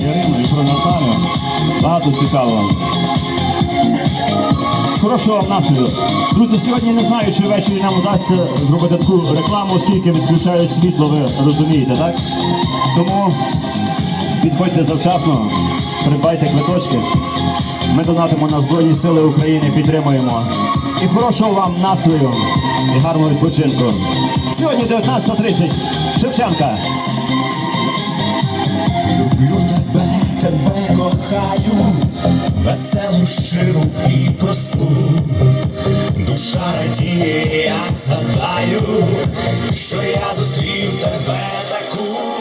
Ірину і про Наталю. Багато цікавого. Хорошого вам настрою. Друзі, сьогодні не знаю, чи ввечері нам вдасться зробити таку рекламу, оскільки відключають світло, ви розумієте, так? Тому підходьте завчасно, придбайте квиточки. Ми донатимо на Збройні Сили України, підтримуємо. І хорошого вам настрою і гарного відпочинку. Сьогодні 19.30. Шевченка. Люблю кохаю, веселу, щиру і просту. Душа радіє, як згадаю, що я зустрів тебе таку.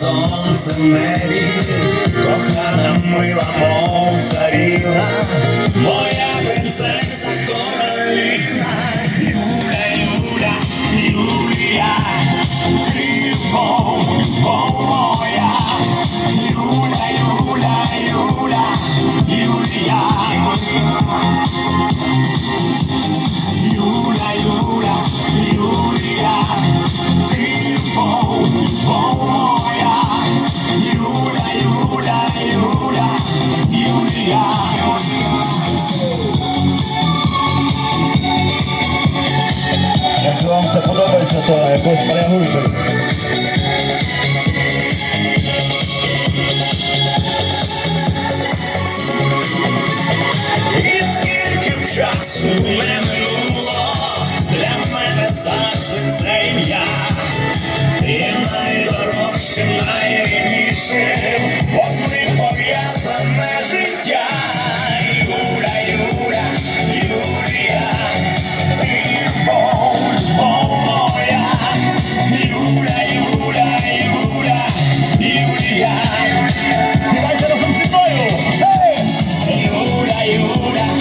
Сонце в небі, кохана мила, мов царівна, моя принцеса Короліна, Якщо вам це подобається, то якось реагуйте. І скільки часу не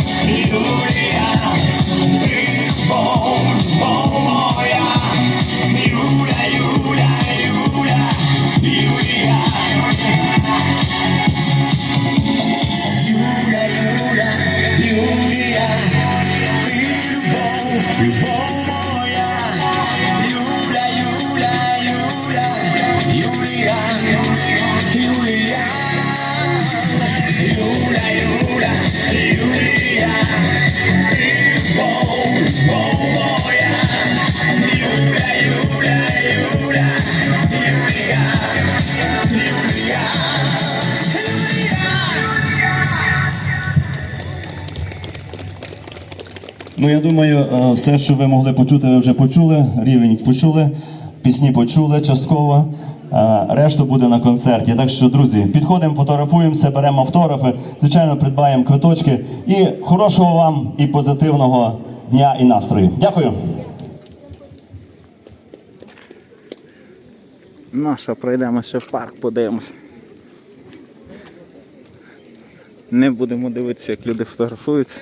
You. Ну, я думаю, е, все, що ви могли почути, ви вже почули. Рівень почули, пісні почули частково. Е, Решту буде на концерті. Так що, друзі, підходимо, фотографуємося, беремо автографи, звичайно, придбаємо квиточки. І хорошого вам і позитивного дня і настрою. Дякую. Ну що, пройдемо ще в парк, подивимось. Не будемо дивитися, як люди фотографуються.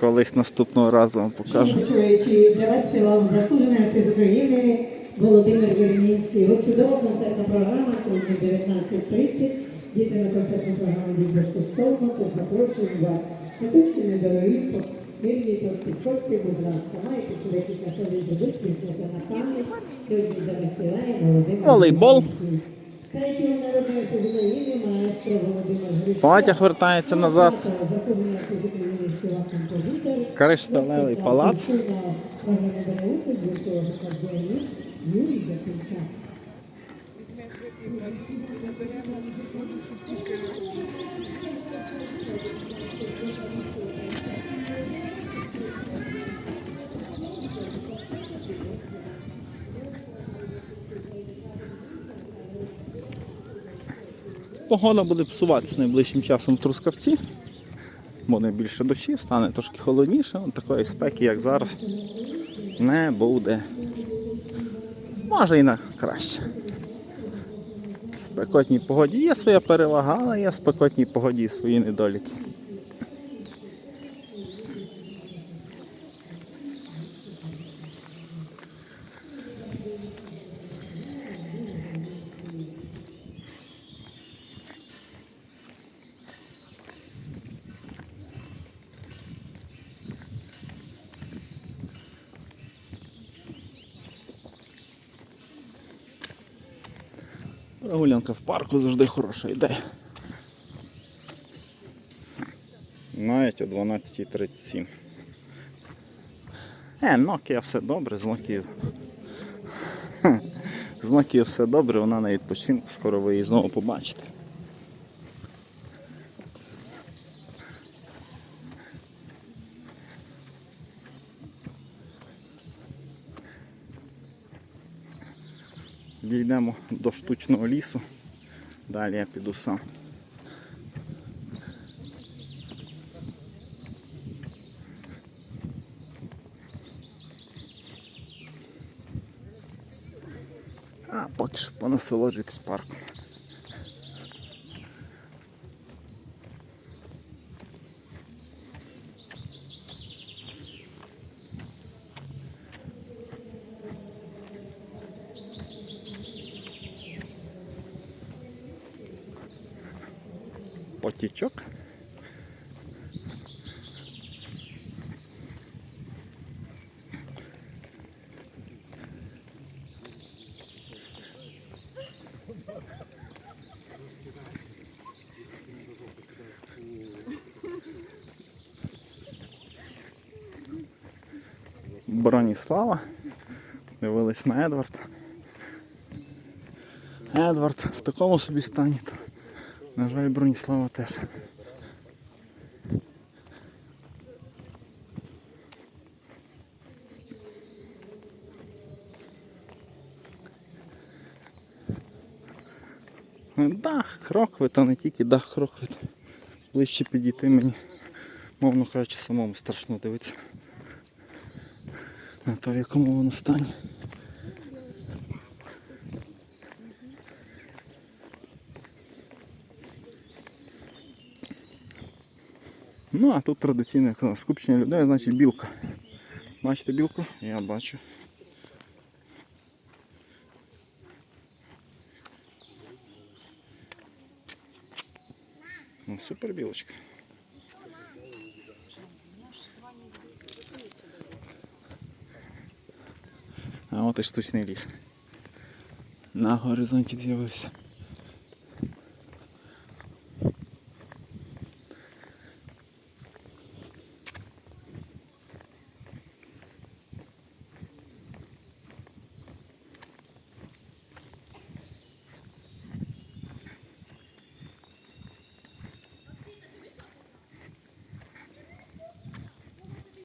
Колись наступного разу вам покажу. Для вас співав заслужений артист України Володимир Вернінський. От чудова концертна програма сьогодні 19.30. Діти на концертну програму від безкоштовно, то запрошуємо вас. Каточки недорогі, мирні підходьте, будь ласка. Маєте ще декілька хвилин до виступу на пам'ять. Сьогодні заспіває Володимир Волейбол. Народного артист України маестро Володимир Грищук. Потяг вертається назад. Заслужений артист Юрій Гатинчак. Погода буде псуватися найближчим часом в Трускавці. Буде більше дощі, стане трошки холодніше, такої спеки, як зараз, не буде. Може і на краще. В спекотній погоді є своя перевага, але є в спекотній погоді і свої недоліки. Прогулянка в парку завжди хороша ідея. Навіть о 12.37. Е, Nokia все добре, з Nokia. З Nokia все добре, вона на відпочинку, скоро ви її знову побачите. Дійдемо до штучного лісу. Далі я піду сам. А поки що понасолоджуйтесь парком. Потічок. Броніслава. Дивились на Едвард. Едвард в такому собі стані. На жаль, Броніслава теж. Дах, крокви, та не тільки дах крокви. Там ближче підійти мені, мовно кажучи, самому страшно дивитися на те, в якому воно стані. Ну, а тут традиційне е, скупчення людей, значить білка. Бачите білку? Я бачу. Ну, супер білочка. А от і штучний ліс. На горизонті з'явився.